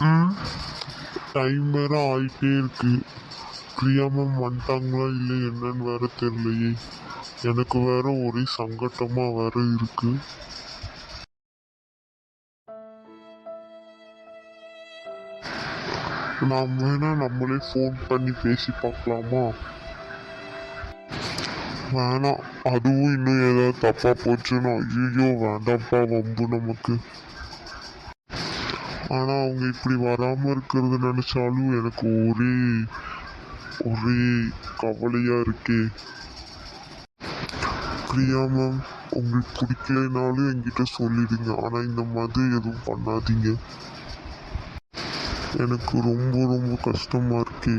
ம் டைம் வேற ஆயிட்டே இருக்கு. பிரியா மேம் வந்துட்டாங்களா இல்லை என்னன்னு வேற தெரியலையே. எனக்கு வேற ஒரே சங்கட்டமா வேற இருக்கு. நாம் வேணா நம்மளே ஃபோன் பண்ணி பேசி பார்க்கலாமா? வேணாம். அதுவும் இன்னும் ஏதாவது தப்பா போச்சுன்னா ஐயோ வேண்டாம்ப்பா வம்பு நமக்கு. ஆனால் அவங்க இப்படி வராமல் இருக்கிறது நினச்சாலும் எனக்கு ஒரே ஒரே கவலையாக இருக்கே. பிரியா மேம் உங்களுக்கு பிடிக்கலைனாலும் என்கிட்ட சொல்லிடுங்க. ஆனால் இந்த மாதிரி எதுவும் பண்ணாதீங்க. எனக்கு ரொம்ப ரொம்ப கஷ்டமாக இருக்கே.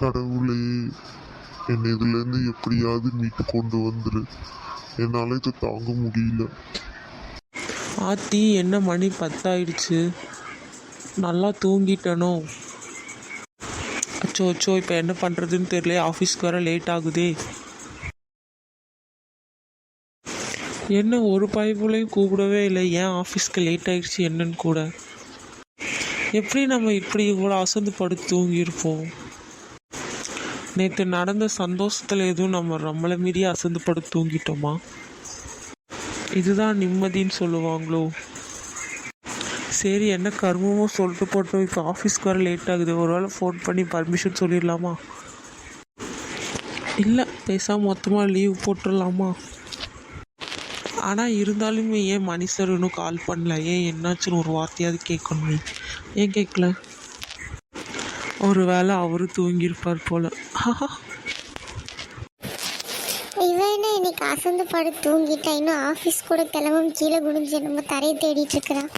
கடவுளே என்னை இதுலேருந்து எப்படியாவது மீட்டு கொண்டு வந்துரு. என்னால் இதை தாங்க முடியல. ஆத்தி என்ன மணி பத்தாயிடுச்சு? நல்லா தூங்கிட்டனோ? அச்சோ அச்சோ இப்போ என்ன பண்ணுறதுன்னு தெரியல ஆஃபீஸ்க்கு வர லேட் ஆகுதே. என்ன ஒரு பைப்புலையும் கூப்பிடவே இல்லை. ஏன் ஆஃபீஸ்க்கு லேட் ஆகிடுச்சு என்னன்னு கூட? எப்படி நம்ம இப்படி இவ்வளோ அசந்து படுத்து தூங்கியிருப்போம்? நேற்று நடந்த சந்தோஷத்தில் எதுவும் நம்ம நம்மளை மீறி அசந்து படுத்து தூங்கிட்டோமா? இதுதான் நிம்மதின்னு சொல்லுவாங்களோ? சரி என்ன கர்மமோ சொல்லிட்டு போட்டோம். இப்போ ஆஃபீஸ்க்கு வர லேட் ஆகுது. ஒரு வேளை ஃபோன் பண்ணி பர்மிஷன் சொல்லிடலாமா? இல்லை பேசாமல் மொத்தமாக லீவ் போட்டுடலாமா? ஆனால் இருந்தாலுமே ஏன் மணி சார் இன்னும் கால் பண்ணல? ஏன் என்னாச்சுன்னு ஒரு வார்த்தையாவது கேட்கணுமே. ஏன் கேட்கல? ஒரு வேளை அவரு தூங்கியிருப்பார் போல். ஆஹா இன்னைக்கு அசந்து படுத்து தூங்கிட்டா இன்னும் ஆஃபீஸ் கூட கிளம்பும் கீழே குடிஞ்சு நம்ம தரையை தேடிட்டு இருக்கிறான்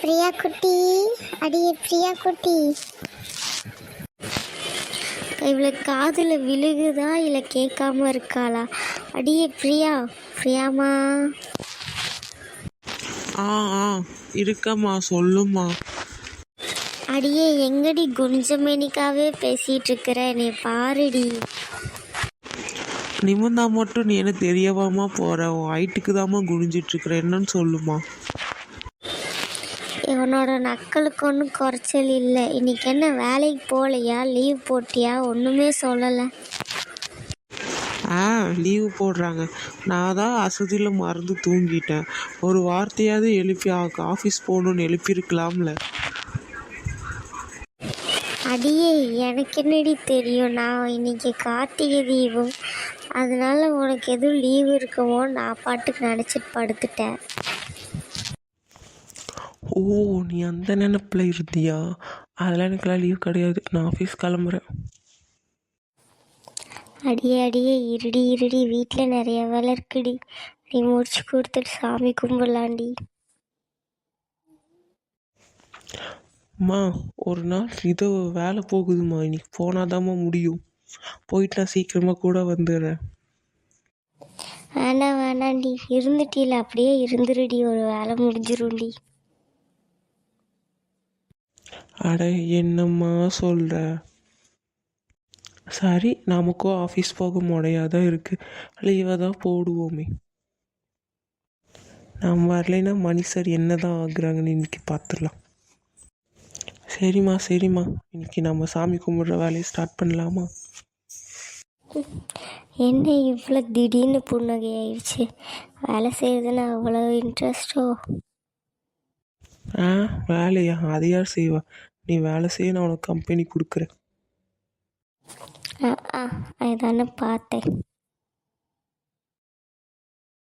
பிரியா குட்டி அடியே பிரியா குட்டி. இவளுக்கு காதில் விழுகுதா இல்லை கேட்காம இருக்காளா? அடியே பிரியா பிரியாமா? ஆ ஆ இருக்கம்மா சொல்லுமா அடியே எங்கடி குஞ்சமேனிக்காவே பேசிட்டு இருக்கிற நீ பாருடி. நிமிந்தா மட்டும் நீ என்ன தெரியவாமா போற? உன் ஹைட்டுக்கு தாம்மா குனிஞ்சிட்டு இருக்கிற என்னன்னு சொல்லுமா. இவனோட நக்கலுக்கு ஒன்றும் குறைச்சல் இல்லை. இன்னைக்கு என்ன வேலைக்கு போகலையா? லீவ் போட்டியா? ஒன்றுமே சொல்லலை. ஆ லீவு போடுறாங்க. நான் தான் அசதியில் மறந்து தூங்கிட்டேன். ஒரு வார்த்தையாவது எழுப்பி ஆஃபீஸ் போகணுன்னு எழுப்பியிருக்கலாம்ல. அடியே எனக்கு என்னடி தெரியும்? நான் இன்னைக்கு கார்த்திகை தீபம். அதனால உனக்கு எதுவும் லீவ் இருக்குமோ நான் பாட்டுக்கு நினச்சிட்டு படுத்துட்டேன். ஓ நீ அந்த நினப்பில் இருந்தியா? அதெல்லாம் எனக்குலாம் லீவ் கிடையாது. நான் ஆஃபீஸ் கிளம்புறேன். அடியே அடியே இருடி இருடி. வீட்டில் நிறைய வேலை இருக்குடி. நீ முடிச்சு கொடுத்துட்டு சாமி கும்பிடலாண்டி அம்மா ஒரு நாள் இது வேலை போகுதுமா இன்னைக்கு போனாதாம்மா முடியும். போயிட்டு நான் சீக்கிரமாக கூட வந்துடுறேன். வேணாம் வேணாண்டி இருந்துட்டில அப்படியே இருந்துருடி. ஒரு வேலை முடிஞ்சிரும்டி. அட என்னம்மா சொல்கிற சரி நமக்கும் ஆஃபீஸ் போக முடியாதான் இருக்குது லீவாக தான் போடுவோமே. நாம் வரலைன்னா மணி சார் என்ன தான் ஆகுறாங்கன்னு இன்னைக்கு பார்த்துடலாம் சரிம்மா சரிம்மா. இன்னைக்கு நம்ம சாமி கும்பிட்ற வேலையை ஸ்டார்ட் பண்ணலாமா? என்ன இவ்வளோ திடீர்னு புன்னகை ஆயிடுச்சு வேலை செய்யறதுன்னா அவ்வளோ இன்ட்ரெஸ்டோ ஆ வேலையா? அதை யார் செய்வா? நீ வேலை செய்ய நான் உனக்கு கம்பெனி கொடுக்குறேன். ஆ ஆ அதுதானே பார்த்தேன்.